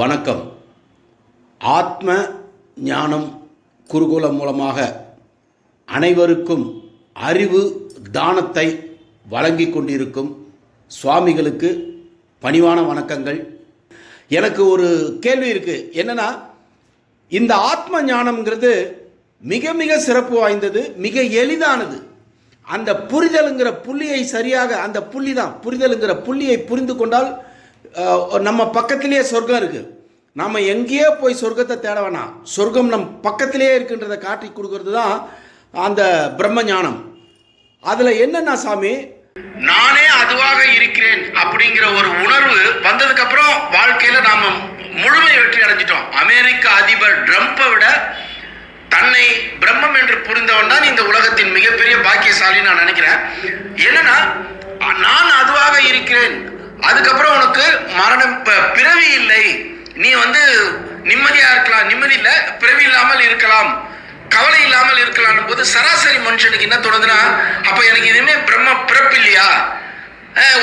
வணக்கம். ஆத்ம ஞானம் குருகுலம் மூலமாக அனைவருக்கும் அறிவு தானத்தை வழங்கி கொண்டிருக்கும் சுவாமிகளுக்கு பணிவான வணக்கங்கள். எனக்கு ஒரு கேள்வி இருக்குது என்னென்னா இந்த ஆத்ம ஞானம்ங்கிறது மிக மிக சிறப்பு வாய்ந்தது மிக எளிதானது. அந்த புரிதலுங்கிற புள்ளியை சரியாக அந்த புள்ளி தான் புரிதலுங்கிற புள்ளியை புரிந்து கொண்டால் நம்ம பக்கத்திலேயே சொர்க்கம் இருக்குது நாம் எங்கேயோ போய் சொர்க்கத்தை தேட வேணாம். சொர்க்கம் நம் பக்கத்திலேயே இருக்குன்றதை காட்டி கொடுக்கறது தான் அந்த பிரம்ம ஞானம் அதில் என்னென்னா சாமி? நானே அதுவாக இருக்கிறேன் அப்படிங்கிற ஒரு உணர்வு வந்ததுக்கு அப்புறம் வாழ்க்கையில நாம முழுமை வெற்றி அடைஞ்சிட்டோம். அமெரிக்க அதிபர் ட்ரம்ப்பை விட தன்னை பிரம்மம் என்று புரிந்தவன் தான் இந்த உலகத்தின் மிகப்பெரிய பாக்கியசாலின்னு நான் நினைக்கிறேன். என்னன்னா நான் அதுவாக இருக்கிறேன் அதுக்கப்புறம் உனக்கு மரணம் பிறவி இல்லை. நீ வந்து நிம்மதியா இருக்கலாம். நிம்மதி பிறவி இல்லாமல் இருக்கலாம். கவலை இல்லாமல் இருக்கலாம் போது சராசரி மனுஷனுக்கு என்ன தோணுதுன்னா அப்ப எனக்கு இதுவுமே பிரம்ம பிறப்பு இல்லையா?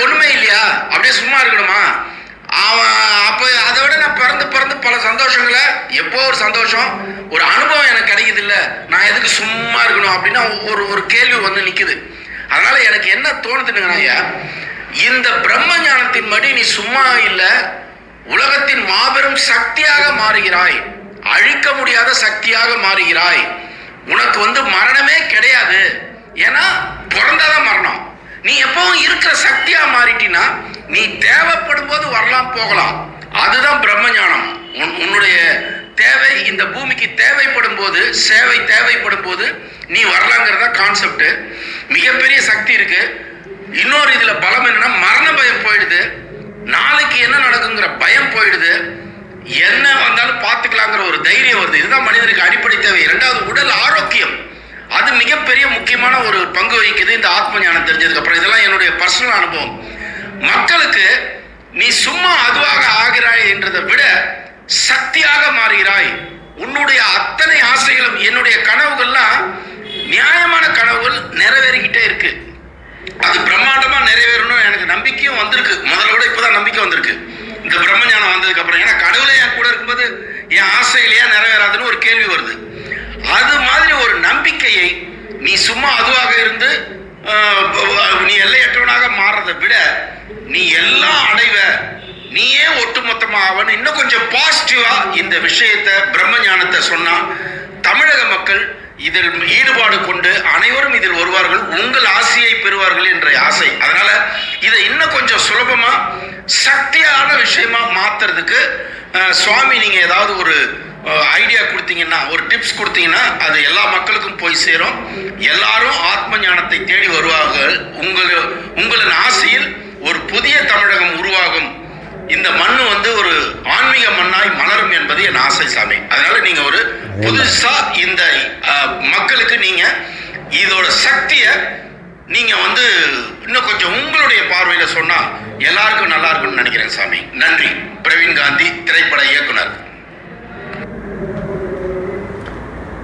ஒண்ணுமே இல்லையா? அப்படியே சும்மா இருக்கணுமா? அவன் அப்ப அதை விட நான் பிறந்து பிறந்து பல சந்தோஷங்களை எப்போ ஒரு சந்தோஷம்? ஒரு அனுபவம் எனக்கு கிடைக்குது இல்லை. நான் எதுக்கு சும்மா இருக்கணும்? அப்படின்னா ஒரு ஒரு கேள்வி வந்து நிக்குது. அதனால எனக்கு என்ன தோணுதுன்னு ஐயா? இந்த பிரம்ம ஞானத்தின் படி நீ சும்மா இல்லை. உலகத்தின் மாபெரும் சக்தியாக மாறுகிறாய். அழிக்க முடியாத சக்தியாக மாறுகிறாய். உனக்கு வந்து மரணமே கிடையாது. ஏன்னா பிறந்தாதான் மரணம். நீ எப்பவும் இருக்கிற சக்தியா மாறிட்டினா நீ தேவைப்படும் போது வரலாம் போகலாம். அதுதான் பிரம்ம ஞானம் உன் உன்னுடைய தேவை இந்த பூமிக்கு தேவைப்படும் போது சேவை தேவைப்படும் போது நீ வரலாங்கிறதா கான்செப்ட் மிகப்பெரிய சக்தி இருக்குது இன்னொரு இதுல பலம் என்னன்னா மரண பயம் போயிடுது. நாளைக்கு என்ன நடக்குங்கிற பயம் போயிடுது. என்ன வந்தாலும் பார்த்துக்கலாங்கிற ஒரு தைரியம் வருது. இதுதான் மனிதனுக்கு அடிப்படை தேவை. இரண்டாவது உடல் ஆரோக்கியம். அது மிகப்பெரிய முக்கியமான ஒரு பங்கு வகிக்குது இந்த ஆத்ம ஞானம் தெரிஞ்சதுக்கு அப்புறம். இதெல்லாம் என்னுடைய பர்சனல் அனுபவம். மக்களுக்கு நீ சும்மா அதுவாக ஆகிறாய் என்றதை விட சக்தியாக மாறுகிறாய். உன்னுடைய அத்தனை ஆசைகளும் என்னுடைய கனவுகள்லாம் நியாயமான கனவுகள் நிறைவேறிக்கிட்டே இருக்கு. அது பிரம்மாண்டமாக நிறைவேறணும் எனக்கு நம்பிக்கையும் வந்திருக்கு. முதல்ல விட இப்பதான் நம்பிக்கை வந்திருக்கு. இந்த பிரம்ம ஞானம் வந்ததுக்கு அப்புறம். ஏன்னா கடவுளே என் கூட இருக்கும்போது என் ஆசையிலேயே ஏன் நிறைவேறாதுன்னு ஒரு கேள்வி வருது. அது மாதிரி ஒரு நம்பிக்கையை நீ சும்மா அதுவாக இருந்து நீ எல்லையற்றவனாக மாறுறதை விட நீ எல்லாம் அடைவ நீயே ஒட்டுமொத்தமாக அவன் இன்னும் கொஞ்சம் பாசிட்டிவா இந்த விஷயத்தை பிரம்ம ஞானத்தை சொன்னா தமிழக மக்கள் இதில் ஈடுபாடு கொண்டு அனைவரும் இதில் வருவார்கள். உங்கள் ஆசையை பெறுவார்கள் என்ற ஆசை. அதனால இதை இன்னும் கொஞ்சம் சுலபமா சக்தியான விஷயமா மாத்துறதுக்கு சுவாமி நீங்க ஏதாவது ஒரு ஐடியா கொடுத்தீங்கன்னா ஒரு டிப்ஸ் கொடுத்தீங்கன்னா அது எல்லா மக்களுக்கும் போய் சேரும். எல்லாரும் ஆத்ம ஞானத்தை தேடி வருவார்கள். உங்கள் உங்களின் ஆசையில் ஒரு புதிய தமிழகம் உருவாகும். இந்த மண்ணு வந்து ஒரு ஆன்மீக மண்ணாய் மலரும் என்பது என் ஆசை சாமி. அதனால நீங்க ஒரு புதுசா இந்த மக்களுக்கு நீங்க இதோட சக்தியை நீங்க வந்து இன்னும் கொஞ்சம் உங்களுடைய பார்வையில சொன்னா எல்லாருக்கும் நல்லா இருக்கும்னு நினைக்கிறேன் சாமி. நன்றி. பிரவீன் காந்தி திரைப்பட இயக்குனர்.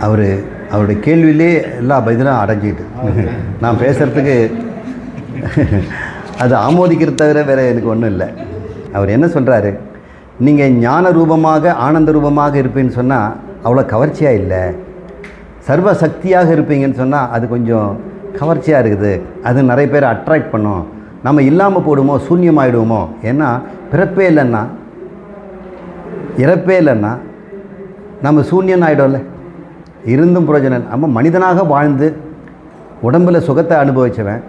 அவர் அவருடைய கேள்வியிலே எல்லா பதிலும் அடங்கிட்டு. நான் பேசுகிறதுக்கு அது ஆமோதிக்கிறது தவிர வேறு எனக்கு ஒன்றும் இல்லை. அவர் என்ன சொல்கிறாரு நீங்கள் ஞான ரூபமாக ஆனந்த ரூபமாக இருப்பீன்னு சொன்னால் அவ்வளோ கவர்ச்சியாக இல்லை. சர்வ சக்தியாக இருப்பீங்கன்னு சொன்னால் அது கொஞ்சம் கவர்ச்சியாக இருக்குது. அது நிறைய பேர் அட்ராக்ட் பண்ணும். நம்ம இல்லாமல் போடுமோ சூன்யமாயிடுவோமோ? ஏன்னா பிறப்பே இல்லைன்னா இறப்பே இல்லைன்னா நம்ம சூன்யன் ஆகிடும்ல இருந்தும் பிரயோஜனம் நம்ம மனிதனாக வாழ்ந்து உடம்பில் சுகத்தை அனுபவிச்சவன்.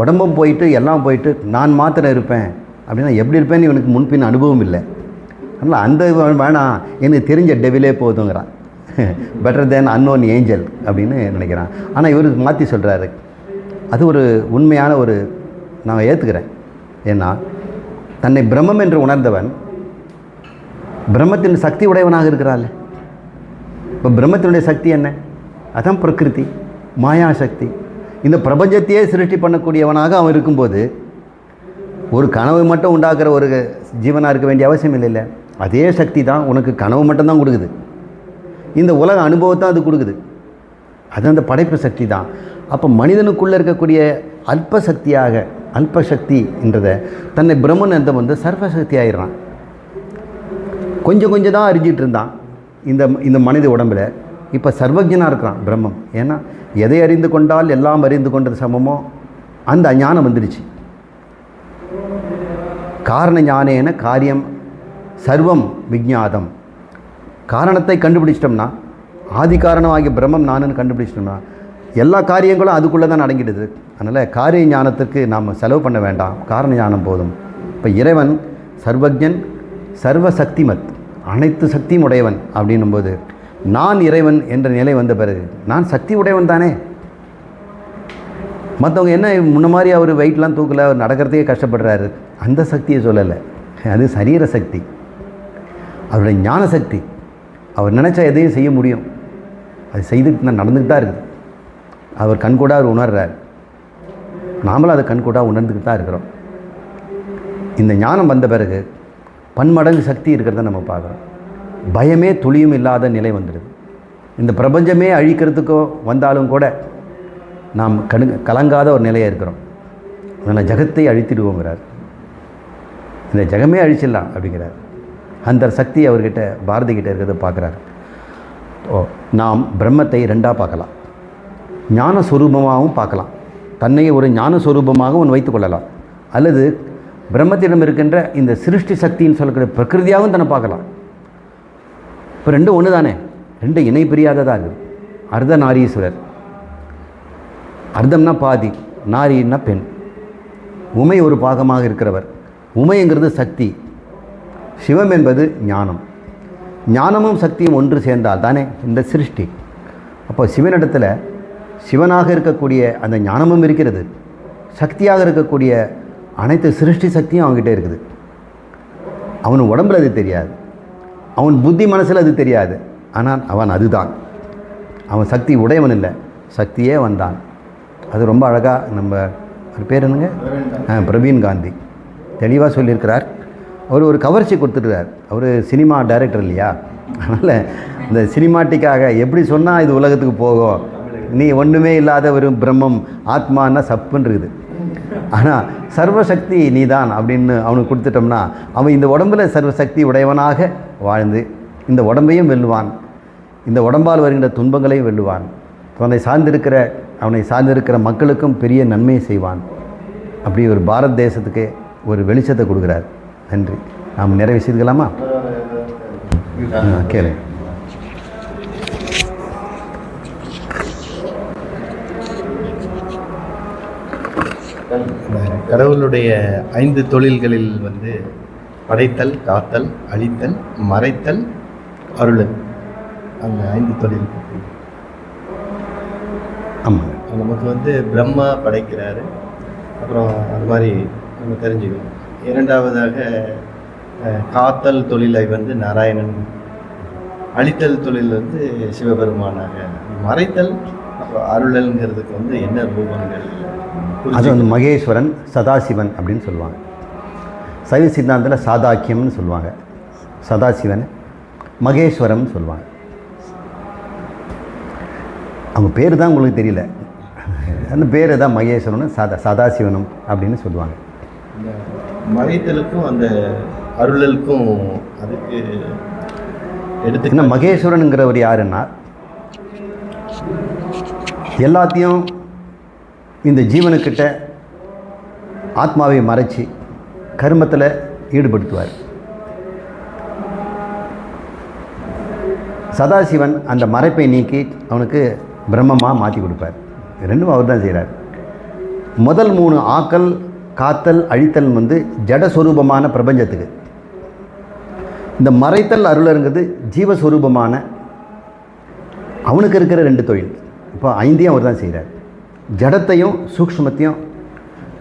உடம்பும் போயிட்டு எல்லாம் போயிட்டு நான் மாத்திரம் இருப்பேன். அப்படின்னா எப்படி இருப்பேன்னு இவனுக்கு முன்பின் அனுபவம் இல்லை. அதனால் அந்த வேணாம் எனக்கு தெரிஞ்ச டெவிலே போதுங்கிறான். பெட்டர் தேன் அன்னோன் ஏஞ்சல் அப்படின்னு நினைக்கிறான். ஆனால் இவர் மாற்றி சொல்கிறாரு அது ஒரு உண்மையான ஒரு நான் ஏற்றுக்கிறேன் ஏன்னா தன்னை பிரம்மம் என்று உணர்ந்தவன் பிரம்மத்தின் சக்தி உடையவனாக இருக்கிறாள். இப்போ பிரம்மத்தினுடைய சக்தி என்ன? அதான் பிரகிருதி மாயா சக்தி இந்த பிரபஞ்சத்தையே சிருஷ்டி பண்ணக்கூடியவனாக அவன் இருக்கும்போது ஒரு கனவு மட்டும் உண்டாக்குற ஒரு ஜீவனாக இருக்க வேண்டிய அவசியம் இல்லை இல்லை அதே சக்தி தான் உனக்கு கனவு மட்டும்தான் கொடுக்குது. இந்த உலக அனுபவத்தை அது கொடுக்குது. அது அந்த படைப்பு சக்தி தான். அப்போ மனிதனுக்குள்ளே இருக்கக்கூடிய அல்ப சக்தியாக அல்ப சக்தி என்றதை தன்னை பிரம்மன் அந்த வந்து சர்வசக்தி ஆயிடுறான். கொஞ்சம் கொஞ்சம் தான் அறிஞ்சிட்டு இருந்தான். இந்த இந்த மனித உடம்பில் இப்போ சர்வஜனாக இருக்கிறான் பிரம்மம். ஏன்னா எதை அறிந்து கொண்டால் எல்லாம் அறிந்து கொண்டது சமமோ? அந்த ஞானம் வந்துடுச்சு. காரண ஞானேன காரியம் சர்வம் விஜாதம். காரணத்தை கண்டுபிடிச்சிட்டோம்னா ஆதி காரணமாகிய பிரம்மம் நானுன்னு கண்டுபிடிச்சிட்டோம்னா எல்லா காரியங்களும் அதுக்குள்ளே தான் அடங்கிடுது. அதனால் காரிய ஞானத்துக்கு நாம் செலவு பண்ண வேண்டாம். காரண ஞானம் போதும். இப்போ இறைவன் சர்வஜன் சர்வ சக்திமத் அனைத்து சக்தியும் உடையவன் அப்படின்னும்போது நான் இறைவன் என்ற நிலை வந்த பிறகு நான் சக்தி உடையவன் தானே? மற்றவங்க என்ன முன்ன மாதிரி அவர் வெயிட்லாம் தூக்கல அவர் நடக்கிறதுக்கே கஷ்டப்படுறாரு. அந்த சக்தியை சொல்லலை. அது சரீர சக்தி. அவருடைய ஞான சக்தி. அவர் நினச்சா எதையும் செய்ய முடியும். அது செய்துட்டு தான் நடந்துக்கிட்டு தான் இருக்குது. அவர் கண்கூடாக அவர் உணர்றார். நாமளும் அதை கண்கூடாக உணர்ந்துக்கிட்டு தான் இருக்கிறோம். இந்த ஞானம் வந்த பிறகு பன்மடங்கு சக்தி இருக்கிறத நம்ம பார்க்குறோம். பயமே துளியும் இல்லாத நிலை வந்துடுது. இந்த பிரபஞ்சமே அழிக்கிறதுக்கோ வந்தாலும் கூட நாம் கணு கலங்காத ஒரு நிலையாக இருக்கிறோம். அதனால் ஜகத்தை அழித்திடுவோங்கிறார். இந்த ஜெகமே அழிச்சிடலாம் அப்படிங்கிறார். அந்த சக்தி அவர்கிட்ட பாரதி கிட்ட இருக்கிறத பார்க்குறாரு. ஓ நாம் பிரம்மத்தை ரெண்டாக பார்க்கலாம். ஞானஸ்வரூபமாகவும் பார்க்கலாம். தன்னை ஒரு ஞானஸ்வரூபமாகவும் ஒன்று வைத்துக்கொள்ளலாம் அல்லது பிரம்மத்திடம் இருக்கின்ற இந்த சிருஷ்டி சக்தின்னு சொல்லக்கூடிய பிரகிருதியாகவும் தன்னை பார்க்கலாம். இப்போ ரெண்டும் ஒன்று தானே ரெண்டு இணை பிரியாததாக இருக்குது. அர்த்தநாரீஸ்வரர் அர்த்தம்னா பாதி நாரின்னா பெண். உமை ஒரு பாகமாக இருக்கிறவர். உமைங்கிறது சக்தி. சிவம் என்பது ஞானம். ஞானமும் சக்தியும் ஒன்று சேர்ந்தால் தானே இந்த சிருஷ்டி. அப்போ சிவனிடத்தில் சிவனாக இருக்கக்கூடிய அந்த ஞானமும் இருக்கிறது. சக்தியாக இருக்கக்கூடிய அனைத்து சிருஷ்டி சக்தியும் அவங்ககிட்ட இருக்குது. அவன் உடம்புல அது தெரியாது. அவன் புத்தி மனசில் அது தெரியாது. ஆனால் அவன் அதுதான். அவன் சக்தி உடையவன் இல்லை. சக்தியே வந்தான் அது ரொம்ப அழகாக நம்ம பேர் என்னங்க? பிரவீன் காந்தி. தெளிவாக சொல்லியிருக்கிறார். அவர் ஒரு கவர்ச்சி கொடுத்துருக்கார் அவர் சினிமா டைரக்டர் இல்லையா? அதனால் இந்த சினிமாட்டிக்காக எப்படி சொன்னால் இது உலகத்துக்கு போகும்? நீ ஒன்றுமே இல்லாத ஒரு பிரம்மம் ஆத்மான்னா சப்புன்னு இருக்குது ஆனால் சர்வசக்தி நீதான் அப்படின்னு அவனுக்கு கொடுத்துட்டோம்னா அவன் இந்த உடம்பில் சர்வசக்தி உடையவனாக வாழ்ந்து இந்த உடம்பையும் வெல்லுவான். இந்த உடம்பால் வருகின்ற துன்பங்களையும் வெல்லுவான். அவனை சார்ந்திருக்கிற அவனை சார்ந்திருக்கிற மக்களுக்கும் பெரிய நன்மையை செய்வான். அப்படி ஒரு பாரத் தேசத்துக்கு ஒரு வெளிச்சத்தை கொடுக்குறார். நன்றி. நாம் நிறைவு செய்துக்கலாமா? ஆ, கேளு. கடவுளுடைய ஐந்து தொழில்களில் வந்து படைத்தல் காத்தல் அழித்தல் மறைத்தல் அருளல். அந்த ஐந்து தொழில். ஆமாங்க. நமக்கு வந்து பிரம்மா படைக்கிறாரு. அப்புறம் அது மாதிரி நம்ம தெரிஞ்சுக்கணும். இரண்டாவதாக காத்தல் தொழிலை வந்து நாராயணன் அழித்தல் தொழில் வந்து சிவபெருமானாக மறைத்தல் அருளல்ங்கிறதுக்கு வந்து என்ன ரூபங்கள் அது வந்து மகேஸ்வரன் சதாசிவன் அப்படின்னு சொல்லுவாங்க. சைவ சித்தாந்தத்தில் சாதாக்கியம்னு சொல்லுவாங்க. சதாசிவன் மகேஸ்வரம்னு சொல்லுவாங்க. அவங்க பேர் தான் உங்களுக்கு தெரியல. அந்த பேர் தான் மகேஸ்வரனும் சதா சதாசிவனும் அப்படின்னு சொல்லுவாங்க. இந்த மறைத்தலுக்கும் அந்த அருளலுக்கும் அதுக்கு எடுத்துக்கினா மகேஸ்வரனுங்கிறவர் யாருன்னா? எல்லாத்தையும் இந்த ஜீவனுக்கிட்ட ஆத்மாவை மறைச்சி கர்மத்தில் ஈடுபடுத்துவார். சதாசிவன் அந்த மறைப்பை நீக்கி அவனுக்கு பிரம்மமாக மாற்றி கொடுப்பார். ரெண்டும் அவர் தான் செய்கிறார் முதல் மூணு ஆக்கல் காத்தல் அழித்தல் வந்து ஜடஸ்வரூபமான பிரபஞ்சத்துக்கு. இந்த மறைத்தல் அருளருங்கிறது ஜீவஸ்வரூபமான அவனுக்கு இருக்கிற ரெண்டு தொழில். இப்போ ஐந்தையும் அவர் தான் செய்கிறார் ஜடத்தையும் சூக்ஷ்மத்தையும்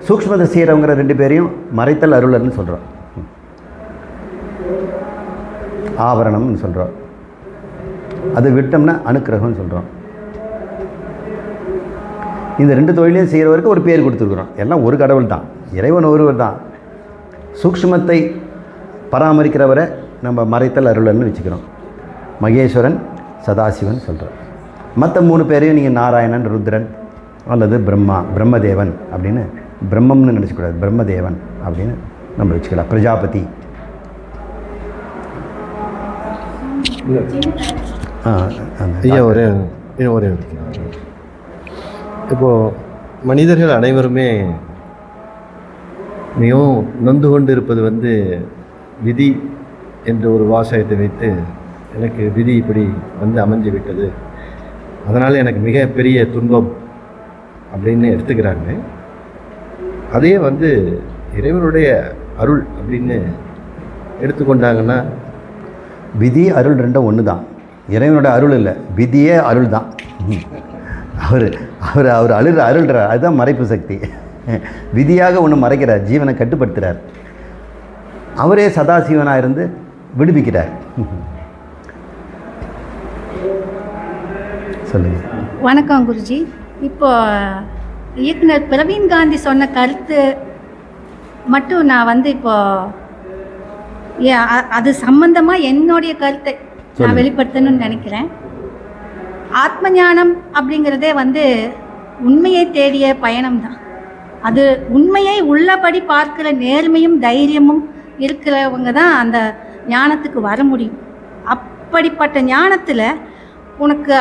சூக்ஷ்மத்தை செய்கிறவங்கிற ரெண்டு பேரையும் மறைத்தல் அருளர்னு சொல்கிறோம் ஆவரணம்னு சொல்கிறோம் அது விட்டோம்னா அனுக்கிரகம்னு சொல்கிறோம் இந்த ரெண்டு தொழிலையும் செய்கிறவருக்கு ஒரு பேர் கொடுத்துருக்குறோம். எல்லாம் ஒரு கடவுள் தான் இறைவன் ஒருவர் தான். சூக்ஷ்மத்தை பராமரிக்கிறவரை நம்ம மறைத்தல் அருளன்னு வச்சுக்கிறோம். மகேஸ்வரன் சதாசிவன் சொல்கிறோம் மற்ற மூணு பேரையும் நீங்கள் நாராயணன் ருத்ரன் அல்லது பிரம்மா பிரம்மதேவன் அப்படின்னு பிரம்மம்னு நினச்சக்கூடாது. பிரம்மதேவன் அப்படின்னு நம்ம வச்சுக்கலாம். பிரஜாபதி. ஐயா ஒரே ஒரே ஒரு கேள்வி. இப்போ மனிதர்கள் அனைவருமே மிகவும் நொந்து கொண்டு இருப்பது வந்து விதி என்ற ஒரு வாசகத்தை வைத்து எனக்கு விதி இப்படி வந்து அமைஞ்சு விட்டது. அதனால் எனக்கு மிகப்பெரிய துன்பம் அப்படின்னு எடுத்துக்கிறாங்க. அதையே வந்து இறைவனுடைய அருள் அப்படின்னு எடுத்துக்கொண்டாங்கன்னா விதி அருள் ரெண்டும் ஒன்று தான் இறைவனோட அருள் இல்லை விதியே அருள் தான் அவர் அவர் அவர் அழுற அருள்றார் அதுதான் மறைப்பு சக்தி. விதியாக ஒன்று மறைக்கிறார் ஜீவனை கட்டுப்படுத்துகிறார் அவரே சதாசிவனாக இருந்து விடுவிக்கிறார். சொல்லுங்க. வணக்கம் குருஜி. இப்போ இயக்குனர் பிரவீன் காந்தி சொன்ன கருத்து மட்டும் நான் வந்து இப்போ அது சம்பந்தமாக என்னுடைய கருத்தை நான். வெளிப்படுத்தணும்னு நினைக்கிறேன். ஆத்ம ஞானம் அப்படிங்கிறதே வந்து உண்மையை தேடிய பயணம் தான் அது உண்மையை உள்ளபடி பார்க்கிற நேர்மையும் தைரியமும் இருக்கிறவங்க தான் அந்த ஞானத்துக்கு வர முடியும். அப்படிப்பட்ட ஞானத்தில் உனக்கு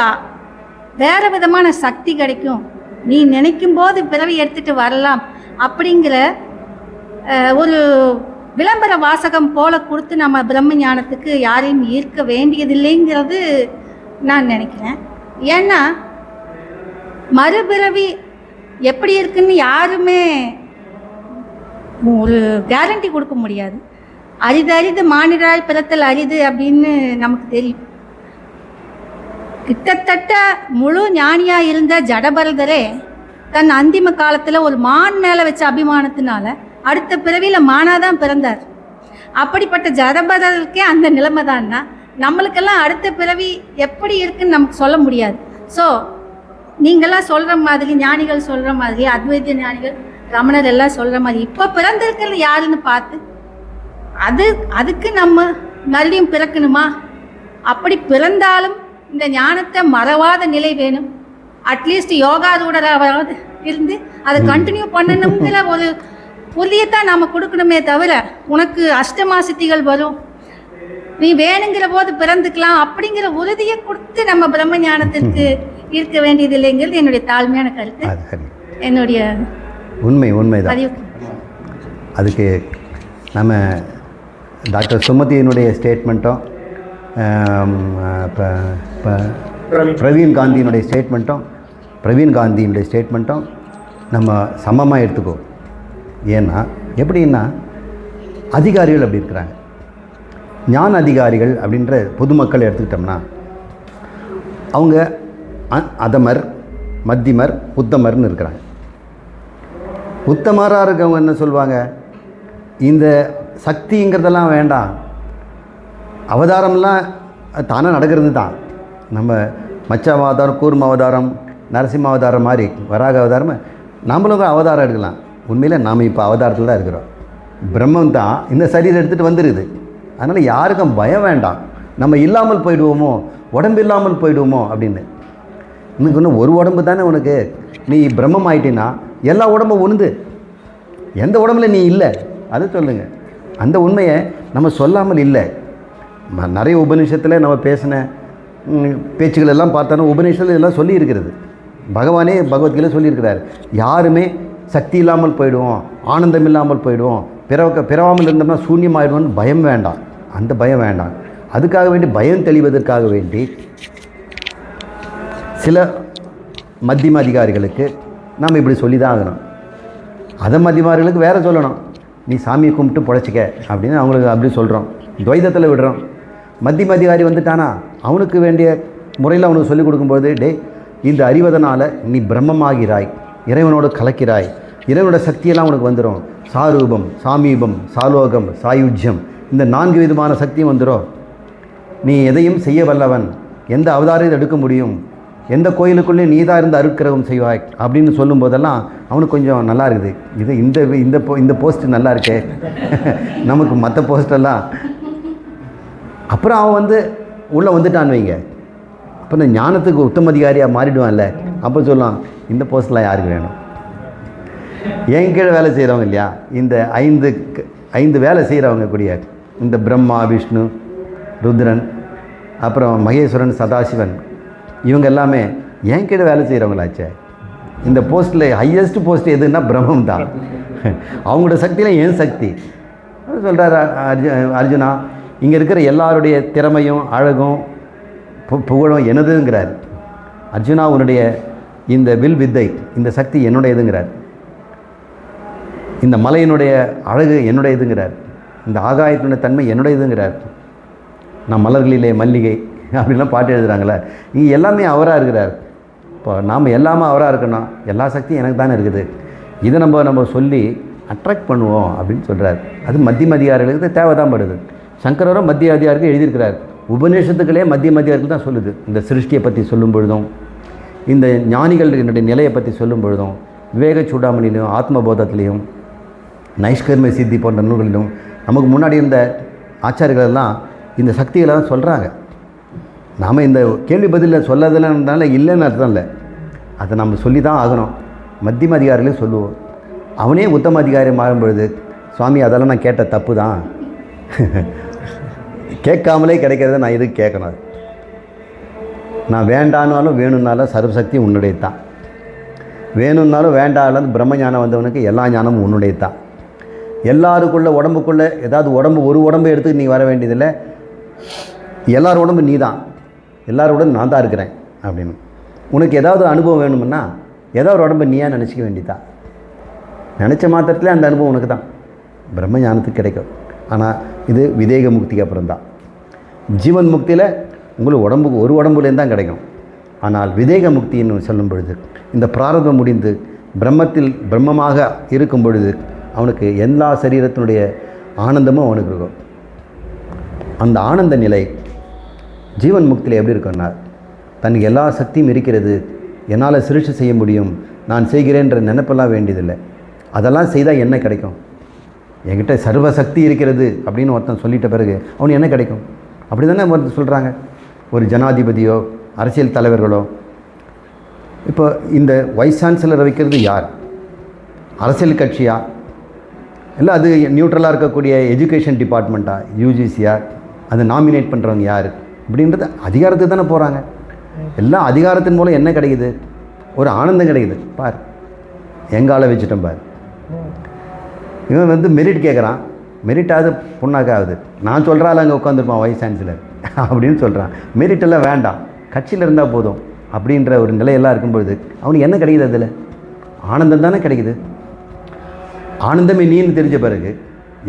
வேறு விதமான சக்தி கிடைக்கும். நீ நினைக்கும் போது பிறவி எடுத்துட்டு வரலாம் அப்படிங்கிற ஒரு விளம்பர வாசகம் போல கொடுத்து நம்ம பிரம்ம ஞானத்துக்கு யாரையும் ஈர்க்க வேண்டியதில்லைங்கிறது நான் நினைக்கிறேன். ஏன்னா மறுபிறவி எப்படி இருக்குன்னு யாருமே ஒரு கேரண்டி கொடுக்க முடியாது. அரிது அரிது மானிடராய் பிறத்தல் அரிது அப்படின்னு நமக்கு தெரியும். கிட்டத்தட்ட முழு ஞானியாக இருந்த ஜடபரதரே தன் அந்திம காலத்தில் ஒரு மான் மேலே வச்ச அபிமானத்தினால அடுத்த பிறவியில் மானாதான் பிறந்தார். அப்படிப்பட்ட ஜடபரதருக்கே அந்த நிலைமை தான்னா நம்மளுக்கெல்லாம் அடுத்த பிறவி எப்படி இருக்குன்னு நமக்கு சொல்ல முடியாது. ஸோ நீங்களாம் சொல்கிற மாதிரி ஞானிகள் சொல்கிற மாதிரி அத்வைத ஞானிகள் ரமணர் எல்லாம் சொல்கிற மாதிரி இப்போ பிறந்திருக்கிறது யாருன்னு பார்த்து அது அதுக்கு நம்ம மறுபடியும் பிறக்கணுமா? அப்படி பிறந்தாலும் இந்த ஞானத்தை மறவாத நிலை வேணும். அட்லீஸ்ட் யோகாரூடராவது இருந்து அதை கண்டினியூ பண்ணணுங்கிற ஒரு உறுதியைத்தான் நாம் கொடுக்கணுமே தவிர உனக்கு அஷ்டமா சித்திகள் வரும். நீ வேணுங்கிற போது பிறந்துக்கலாம் அப்படிங்கிற உறுதியை கொடுத்து நம்ம பிரம்ம ஞானத்திற்கு இருக்க வேண்டியது இல்லைங்கிறது என்னுடைய தாழ்மையான கருத்து. அது சரி. என்னுடைய உண்மை உண்மைதான். பதிவு. அதுக்கு நம்ம டாக்டர் சுமதியினுடைய ஸ்டேட்மெண்ட்டும் பிரவீன். காந்தியினுடைய ஸ்டேட்மெண்ட்டும் பிரவீன் காந்தியினுடைய ஸ்டேட்மெண்ட்டும் நம்ம சமமாக எடுத்துக்கோ. ஏன்னா எப்படின்னா அதிகாரிகள் அப்படி இருக்கிறாங்க. ஞான அதிகாரிகள் அப்படின்ற பொதுமக்களை எடுத்துக்கிட்டோம்னா அவங்க அதமர் மத்திமர் உத்தமர்னு இருக்கிறாங்க. உத்தமராக இருக்கவங்க என்ன சொல்லுவாங்க இந்த சக்திங்கிறதெல்லாம் வேண்டாம். அவதாரம்லாம் தானே தானாக நடக்கிறது தான் நம்ம மச்ச அவதாரம் கூர்ம அவதாரம் நரசிம்ம அவதாரம் மாதிரி வராக அவதாரம் நம்மளும் அவதாரம் எடுக்கலாம். உண்மையில் நாம் இப்போ அவதாரத்தில் தான் இருக்கிறோம். பிரம்மம் தான் இந்த சரீரம் எடுத்துகிட்டு வந்துடுது அதனால் யாருக்கும் பயம் வேண்டாம். நம்ம இல்லாமல் போயிடுவோமோ உடம்பு இல்லாமல் போயிடுவோமோ அப்படின்னு. இன்னும் இன்னும் ஒரு உடம்பு தானே உனக்கு? நீ பிரம்மம் ஆயிட்டினா எல்லா உடம்பும் உணுந்து. எந்த உடம்புல நீ இல்லை? அதை சொல்லுங்கள் அந்த உண்மையை நம்ம சொல்லாமல் இல்லை. நிறைய உபநிஷத்தில் நம்ம பேசின பேச்சுகள் எல்லாம் பார்த்தோன்னா உபநிஷத்தில் எல்லாம் சொல்லி இருக்கிறது பகவானே பகவத்கீதை சொல்லியிருக்கிறார். யாருமே சக்தி இல்லாமல் போயிடுவோம் ஆனந்தம் இல்லாமல் போயிடுவோம் பிறக்க பிறவாமல் இருந்தோம்னா சூன்யமாயிடுவோம்னு பயம் வேண்டாம். அந்த பயம் வேண்டாம். அதுக்காக வேண்டி பயம் தெளிவதற்காக வேண்டி சில மத்தியம அதிகாரிகளுக்கு நாம் இப்படி சொல்லி தான் ஆகணும். அதை மத்தியமார்களுக்கு வேறு சொல்லணும். நீ சாமியை கும்பிட்டு பொழைச்சிக்க அப்படின்னு அவங்களுக்கு அப்படி சொல்கிறோம் துவைதத்தில் விடுறோம். மத்தியம அதிகாரி வந்துட்டானா? அவனுக்கு வேண்டிய முறையில் அவனுக்கு சொல்லிக் கொடுக்கும்போது டே இந்த அறிவதனால் நீ பிரம்மமாகிறாய். இறைவனோடு கலக்கிறாய். இறைவனோட சக்தியெல்லாம் உனக்கு வந்துடும் சாரூபம் சாமீபம் சாலோகம் சாயுஜ்யம் இந்த நான்கு விதமான சக்தியும் வந்துடும் நீ எதையும் செய்ய வல்லவன். எந்த அவதாரம் எடுக்க முடியும். எந்த கோயிலுக்குள்ளேயும் நீ தான் இருந்து அருட்கிரகம் செய்வாய் அப்படின்னு சொல்லும் போதெல்லாம் அவனுக்கு கொஞ்சம் நல்லா இருக்குது. இது இந்த இந்த போ இந்த போஸ்ட் நல்லா இருக்கே. நமக்கு மற்ற போஸ்டெல்லாம் அப்புறம் அவன் வந்து உள்ளே வந்துட்டான் வைங்க. அப்போ இந்த ஞானத்துக்கு உத்தமதிகாரியாக மாறிடுவான்ல. அப்போ சொல்லலாம் இந்த போஸ்ட்லாம் யாருக்கு வேணும்? என் கீழே வேலை செய்கிறவங்க இல்லையா? இந்த ஐந்து ஐந்து வேலை செய்கிறவங்க கூடிய இந்த பிரம்மா விஷ்ணு ருத்ரன் அப்புறம் மகேஸ்வரன் சதாசிவன் இவங்க எல்லாமே என் கீழே வேலை செய்கிறவங்களாச்சே இந்த போஸ்ட்டில் ஹையஸ்ட் போஸ்ட் எதுன்னா பிரம்மம் தான். அவங்களோட சக்தியில் என் சக்தி. சொல்கிறார் அர்ஜு அர்ஜுனா இங்கே இருக்கிற எல்லாருடைய திறமையும் அழகும் பு- புகழும் எனதுங்கிறார். அர்ஜுனா உன்னுடைய இந்த வில் வித்தை இந்த சக்தி என்னுடையதுங்கிறார். இந்த மலையினுடைய அழகு என்னுடையதுங்கிறார். இந்த ஆகாயத்தினுடைய தன்மை என்னுடையதுங்கிறார். நான் மலர்களிலே மல்லிகை அப்படின்லாம் பாட்டு எழுதுகிறாங்களே இங்கே எல்லாமே அவராக இருக்கிறார். இப்போ நாம் எல்லாமே அவராக இருக்கணும். எல்லா சக்தியும் எனக்கு தானே இருக்குது. இதை நம்ம நம்ம சொல்லி அட்ராக்ட் பண்ணுவோம் அப்படின்னு சொல்கிறார் அது மத்திய அதிகாரிகளுக்கு தேவை தான் படுது. சங்கரரும் மத்திய அதிகாரிக்கு எழுதியிருக்கிறார். உபநிஷத்துக்களே மத்திய அதிகாரிகள் தான் சொல்லுது. இந்த சிருஷ்டியை பற்றி சொல்லும் பொழுதும் இந்த ஞானிகள் என்னுடைய நிலையை பற்றி சொல்லும் பொழுதும் விவேக சூடாமணிலையும் ஆத்மபோதத்திலையும் நைஷ்கர்ம சித்தி போன்ற நூல்களிலும் நமக்கு முன்னாடி இருந்த ஆச்சாரியர்களெல்லாம் எல்லாம் இந்த சக்திகளை தான் சொல்கிறாங்க நாம் இந்த கேள்வி பதிலில் சொல்லாததுனால இல்லைன்னு அர்த்தம் இல்லை. அதை நம்ம சொல்லி தான் ஆகணும். மத்தியம அதிகாரிகளே சொல்லுவோம். அவனே உத்தம அதிகாரி மாறும்பொழுது சுவாமி அதெல்லாம் நான் கேட்ட தப்பு தான் கேட்காமலே கிடைக்கிறத நான் எதுக்கு கேட்கணும் அது? நான் வேண்டானாலும் வேணும்னாலும் சர்வசக்தி உன்னுடைய தான் வேணும்னாலும் வேண்டாலும் பிரம்ம ஞானம் வந்தவனுக்கு எல்லா ஞானமும் உன்னுடைய தான் எல்லாருக்குள்ளே உடம்புக்குள்ளே ஏதாவது உடம்பு ஒரு உடம்பு எடுத்து நீ வர வேண்டியதில்லை. எல்லார் உடம்பு நீ தான் எல்லாரோட நான் தான் இருக்கிறேன் அப்படின்னு. உனக்கு ஏதாவது அனுபவம் வேணும்னா ஏதோ ஒரு உடம்பை நீயா நினச்சிக்க வேண்டியதா? நினச்ச மாத்திரத்தில் அந்த அனுபவம் உனக்கு தான். பிரம்ம ஞானத்துக்கு கிடைக்கும். ஆனால் இது விதேக முக்திக்கு அப்புறம் தான். ஜீவன் முக்தியில் உங்களுக்கு உடம்புக்கு ஒரு உடம்புலேருந்து தான் கிடைக்கும். ஆனால் விதேக முக்தின்னு சொல்லும் பொழுது இந்த பிராரதம் முடிந்து பிரம்மத்தில் பிரம்மமாக இருக்கும் பொழுது அவனுக்கு எல்லா சரீரத்தினுடைய ஆனந்தமும் அவனுக்கு இருக்கும். அந்த ஆனந்த நிலை ஜீவன் முக்தியில் எப்படி இருக்குன்னா தனக்கு எல்லா சக்தியும் இருக்கிறது. என்னால் சிருஷ்டி செய்ய முடியும். நான் செய்கிறேன்ற நினைப்பெல்லாம் வேண்டியதில்லை. அதெல்லாம் செய்தால் என்ன கிடைக்கும்? என்கிட்ட சர்வ சக்தி இருக்கிறது அப்படின்னு ஒருத்தன் சொல்லிட்ட பிறகு அவனுக்கு என்ன கிடைக்கும்? அப்படி தானே ஒருத்தர் சொல்கிறாங்க ஒரு ஜனாதிபதியோ அரசியல் தலைவர்களோ. இப்போ இந்த வைஸ் சான்சலரை வைக்கிறது யார்? அரசியல் கட்சியா? இல்லை அது நியூட்ரலாக இருக்கக்கூடிய எஜுகேஷன் டிபார்ட்மெண்ட்டா யூஜிசியா அதை நாமினேட் பண்ணுறவங்க யார்? அப்படின்றது அதிகாரத்துக்கு தானே போகிறாங்க எல்லாம் அதிகாரத்தின் மூலம் என்ன கிடைக்குது? ஒரு ஆனந்தம் கிடைக்குது. பார் எங்கால வச்சுட்டேன் பார். இவன் வந்து மெரிட் கேட்குறான் மெரிட்டாவது புண்ணாக்காகுது நான் சொல்கிறாள் அங்கே உட்காந்துருப்பான் வைஸ் சான்சலர் அப்படின்னு சொல்கிறான் மெரிட் எல்லாம் வேண்டாம். கட்சியில் இருந்தால் போதும். அப்படின்ற ஒரு நிலையெல்லாம் இருக்கும்பொழுது அவனுக்கு என்ன கிடைக்குது அதில்? ஆனந்தம் தானே கிடைக்குது. ஆனந்தமே நீன்னு தெரிஞ்ச பிறகு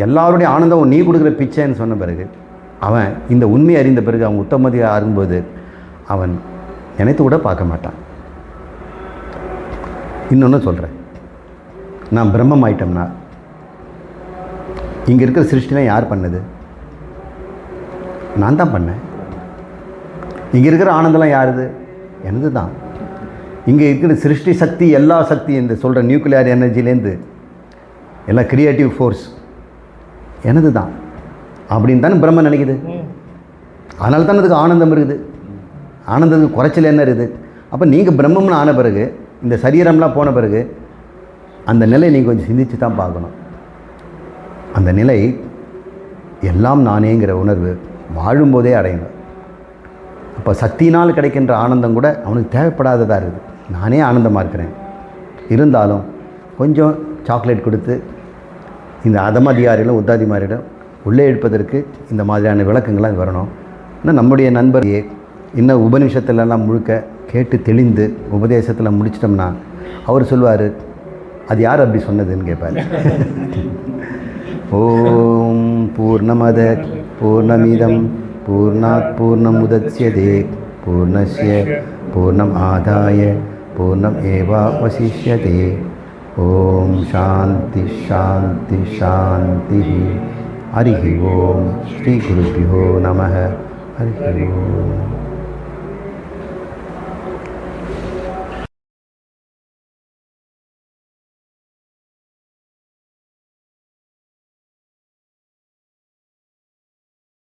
எல்லாருடைய ஆனந்தம் நீ கொடுக்குற பிச்சைன்னு சொன்ன பிறகு அவன் இந்த உண்மை அறிந்த பிறகு அவன் உத்தமதியாக ஆகும்போது அவன் நினைத்து கூட பார்க்க மாட்டான். இன்னொன்று சொல்கிறேன் நான் பிரம்மம் ஆயிட்டோம்னா இங்கே இருக்கிற சிருஷ்டிலாம் யார் பண்ணது? நான் தான் பண்ணேன். இங்கே இருக்கிற ஆனந்தம்லாம் யாருது? எனது தான் இங்கே இருக்கிற சிருஷ்டி சக்தி எல்லா சக்தி இந்த சொல்கிற நியூக்ளியர் எனர்ஜிலேருந்து எல்லா கிரியேட்டிவ் ஃபோர்ஸ் எனது தான் அப்படின்னு தானே பிரம்மன் நினைக்குது. அதனால தானே அதுக்கு ஆனந்தம் இருக்குது. ஆனந்தத்துக்கு குறைச்சல் என்ன இருக்குது? அப்போ நீங்கள் பிரம்மம்னு ஆன பிறகு இந்த சரீரம்லாம் போன பிறகு அந்த நிலை நீங்கள் கொஞ்சம் சிந்திச்சு தான் பார்க்கணும். அந்த நிலை எல்லாம் நானேங்கிற உணர்வு வாழும்போதே அடையணும். அப்போ சக்தியினால் கிடைக்கின்ற ஆனந்தம் கூட அவனுக்கு தேவைப்படாததாக இருக்குது. நானே ஆனந்தமாக இருக்கிறேன். இருந்தாலும் கொஞ்சம் சாக்லேட் கொடுத்து இந்த அதமதிகாரிகளும் உத்தாதிமாரிடம் உள்ளே எடுப்பதற்கு இந்த மாதிரியான விளக்கங்கள்லாம் வரணும். இன்னும் நம்முடைய நண்பர் இன்னும் உபநிஷத்துலலாம் முழுக்க கேட்டு தெளிந்து உபதேசத்தில் முடிச்சிட்டோம்னா அவர் சொல்லுவார் அது யார் அப்படி சொன்னதுன்னு கேட்பார் ஓம் பூர்ணமத பூர்ணமிதம் பூர்ணாத் பூர்ணமுதட்சியதே பூர்ணஸ்ய பூர்ணம் ஆதாய பூர்ணம் ஏவாவசிஷ்யதே ஓம் சாந்தி சாந்தி சாந்தி ஹரி ஓம் ஸ்ரீ குருபியோ நம ஹரி ஓம்